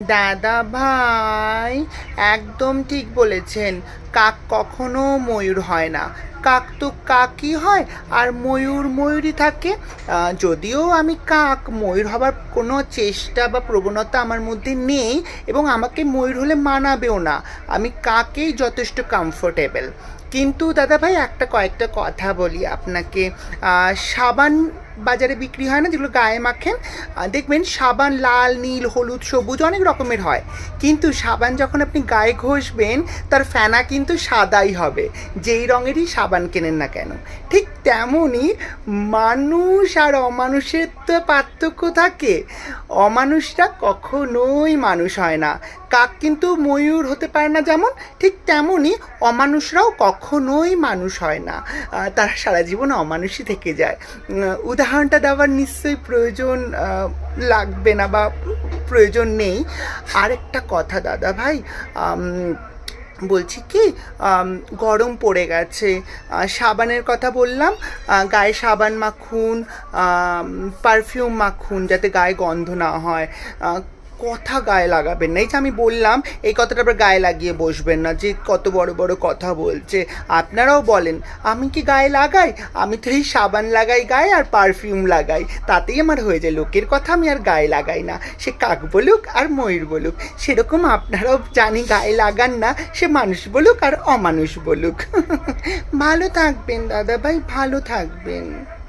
দাদা ভাই, একদম ঠিক বলেছেন। কাক কখনো ময়ূর হয় না। কাক তো কাকই হয় আর ময়ূর ময়ূরই থাকে। যদিও আমি কাক, ময়ূর হবার কোনো চেষ্টা বা প্রবণতা আমার মধ্যে নেই এবং আমাকে ময়ূর হলে মানাবেও না। আমি কাকেই যথেষ্ট কমফোর্টেবল কিন্তু দাদা ভাই, একটা কয়েকটা কথা বলি আপনাকে। সাবান বাজারে বিক্রি হয় না, যেগুলো গায়ে মাখেন। দেখবেন সাবান লাল, নীল, হলুদ, সবুজ অনেক রকমের হয়। কিন্তু সাবান যখন আপনি গায়ে ঘষবেন, তার ফেনা কিন্তু সাদাই হবে। যেই রঙেরই সাবান কেনেন না কেন। ঠিক তেমনই মানুষ আর অমানুষের তো পার্থক্য থাকে। অমানুষরা কখনোই মানুষ হয় না। কাক কিন্তু ময়ূর হতে পারে না যেমন, ঠিক তেমনই অমানুষরাও কখনোই মানুষ হয় না। তারা সারা জীবন অমানুষই থেকে যায়। উদাহরণটা দেওয়ার নিশ্চয়ই প্রয়োজন লাগবে না বা প্রয়োজন নেই। আরেকটা কথা দাদা ভাই বলছি কি গরম পড়ে গেছে। সাবানের কথা বললাম গায়ে সাবান মাখুন পারফিউম মাখুন যাতে গায়ে গন্ধ না হয়। কথা গায়ে লাগাবেন না। এই যে আমি বললাম, এই কথাটা আবার গায়ে লাগিয়ে বসবেন না যে কত বড় বড় কথা বলছে। আপনারাও বলেন, আমি কি গায়ে লাগাই? আমি তো এই সাবান লাগাই গায়ে আর পারফিউম লাগাই। তাতেই আমার হয়ে যায়। লোকের কথা আমি আর গায়ে লাগাই না। সে কাক বলুক আর ময়ূর বলুক। সেরকম আপনারাও জানি গায়ে লাগান না। সে মানুষ বলুক আর অমানুষ বলুক। ভালো থাকবেন দাদা ভাই, ভালো থাকবেন।